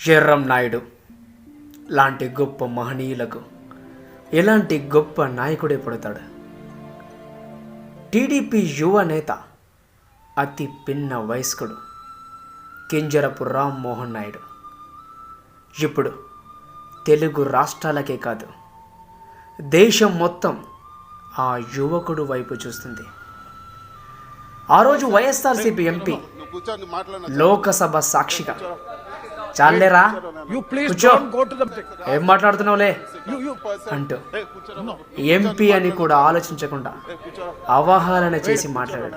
ఎర్రం నాయుడు లాంటి గొప్ప మహనీయులకు ఎలాంటి గొప్ప నాయకుడే పుడతాడు? టీడీపీ యువ నేత అతి పిన్న వయస్కుడు కింజరపు రామ్మోహన్ నాయుడు. ఇప్పుడు తెలుగు రాష్ట్రాలకే కాదు దేశం మొత్తం ఆ యువకుడు వైపు చూస్తుంది. ఆ రోజు వైఎస్ఆర్సీపీ ఎంపీ లోకసభ సాక్షిగా. చాలేరా? కూర్చో. ఏం మాట్లాడుతున్నావులే? అంటూ. ఎంపీ అని కూడా ఆలోచించకుండా అవహేళన చేసి మాట్లాడాడు.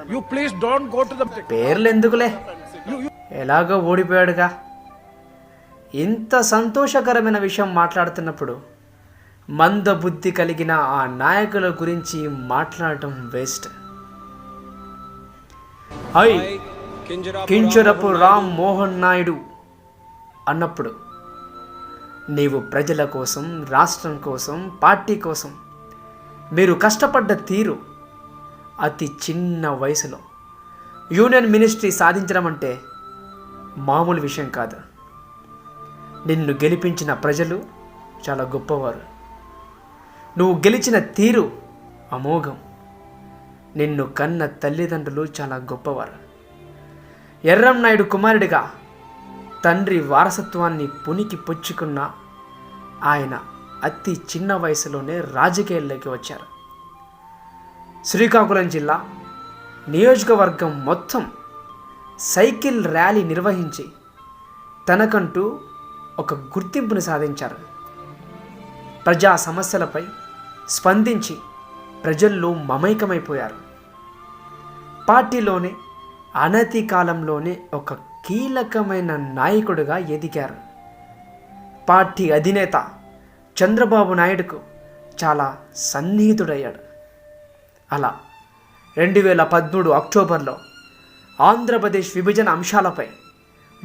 పేర్లు ఎందుకులే? ఎలాగో ఓడిపోయాడుగా. ఇంత సంతోషకరమైన విషయం మాట్లాడుతున్నప్పుడు మందబుద్ధి కలిగిన ఆ నాయకుల గురించి మాట్లాడటం వేస్ట్. హై కించురపు రామ్ మోహన్ నాయుడు. అన్నప్పుడు నీవు ప్రజల కోసం రాష్ట్రం కోసం పార్టీ కోసం మీరు కష్టపడ్డ తీరు అతి చిన్న వయసులో. యూనియన్ మినిస్ట్రీ సాధించడం అంటే మామూలు విషయం కాదు. నిన్ను గెలిపించిన ప్రజలు చాలా గొప్పవారు. నువ్వు గెలిచిన తీరు అమోఘం. నిన్ను కన్న తల్లిదండ్రులు చాలా గొప్పవారు. ఎర్రం నాయుడు కుమారుడిగా తండ్రి వారసత్వాన్ని పునికి పుచ్చుకున్న ఆయన అతి చిన్న వయసులోనే రాజకీయాల్లోకి వచ్చారు. శ్రీకాకుళం జిల్లా నియోజకవర్గం మొత్తం సైకిల్ ర్యాలీ నిర్వహించి తనకంటూ ఒక గుర్తింపుని సాధించారు. ప్రజా సమస్యలపై స్పందించి ప్రజల్లో మమైకమైపోయారు. పార్టీలోనే అనతి కాలంలోనే ఒక కీలకమైన నాయకుడిగా ఎదిగారు. పార్టీ అధినేత చంద్రబాబు నాయుడుకు చాలా సన్నిహితుడయ్యాడు. అలా రెండు వేల పదమూడు అక్టోబర్లో ఆంధ్రప్రదేశ్ విభజన అంశాలపై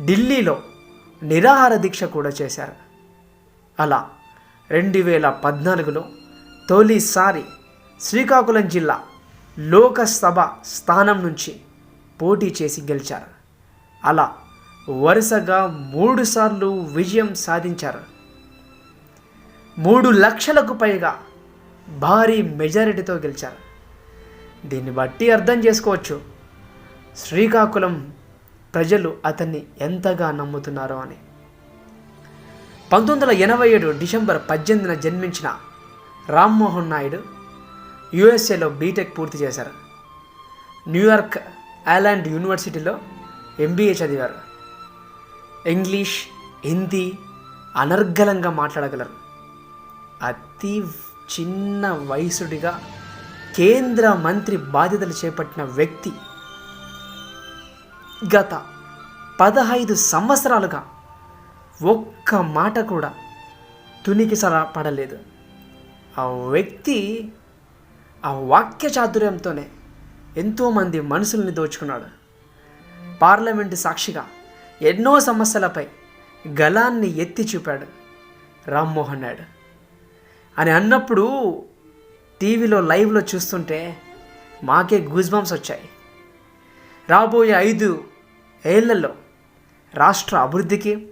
ఢిల్లీలో నిరాహార దీక్ష కూడా చేశారు. అలా రెండు వేల పద్నాలుగులో తొలిసారి శ్రీకాకుళం జిల్లా లోకసభ స్థానం నుంచి పోటీ చేసి గెలిచారు. అలా వరుసగా మూడుసార్లు విజయం సాధించారు. మూడు లక్షలకు పైగా భారీ మెజారిటీతో గెలిచారు. దీన్ని బట్టి అర్థం చేసుకోవచ్చు. శ్రీకాకుళం ప్రజలు అతన్ని ఎంతగా నమ్ముతున్నారో అని. పంతొమ్మిది వందల ఎనభై ఏడు డిసెంబర్ పద్దెనిమిదిన జన్మించిన రామ్మోహన్ నాయుడు యుఎస్ఏలో బీటెక్ పూర్తి చేశారు. న్యూయార్క్ ఐలాండ్ యూనివర్సిటీలో ఎంబీఏ చదివారు. ఇంగ్లీష్ హిందీ అనర్గళంగా మాట్లాడగలరు. అతి చిన్న వయసుడిగా కేంద్ర మంత్రి బాధ్యతలు చేపట్టిన వ్యక్తి గత పదహైదు సంవత్సరాలుగా ఒక్క మాట కూడా తునికి పడలేదు ఆ వ్యక్తి ఆ వాక్య చాతుర్యంతోనే ఎంతోమంది మనుషుల్ని దోచుకున్నాడు. పార్లమెంటు సాక్షిగా ఎన్నో సమస్యలపై గలాన్ని ఎత్తి చూపాడు రామ్మోహన్ నాయుడు. అని అన్నప్పుడు టీవీలో లైవ్లో చూస్తుంటే మాకే గూజ్బంప్స్ వచ్చాయి. రాబోయే ఐదు ఏళ్ళలో రాష్ట్ర అభివృద్ధికి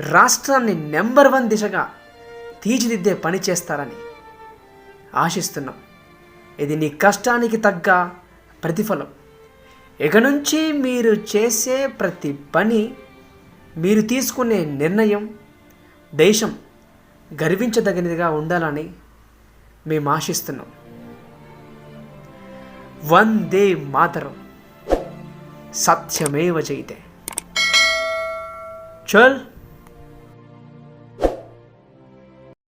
రాష్ట్రాన్ని నెంబర్ వన్ దిశగా తీర్చిదిద్దే పని చేస్తారని ఆశిస్తున్నాం. ఇది నీ కష్టానికి తగ్గ ప్రతిఫలం. ఇక నుంచి మీరు చేసే ప్రతి పని మీరు తీసుకునే నిర్ణయం దేశం గర్వించదగినదిగా ఉండాలని మేము ఆశిస్తున్నాం. వందే మాతరం సత్యమేవ జయితే చల్!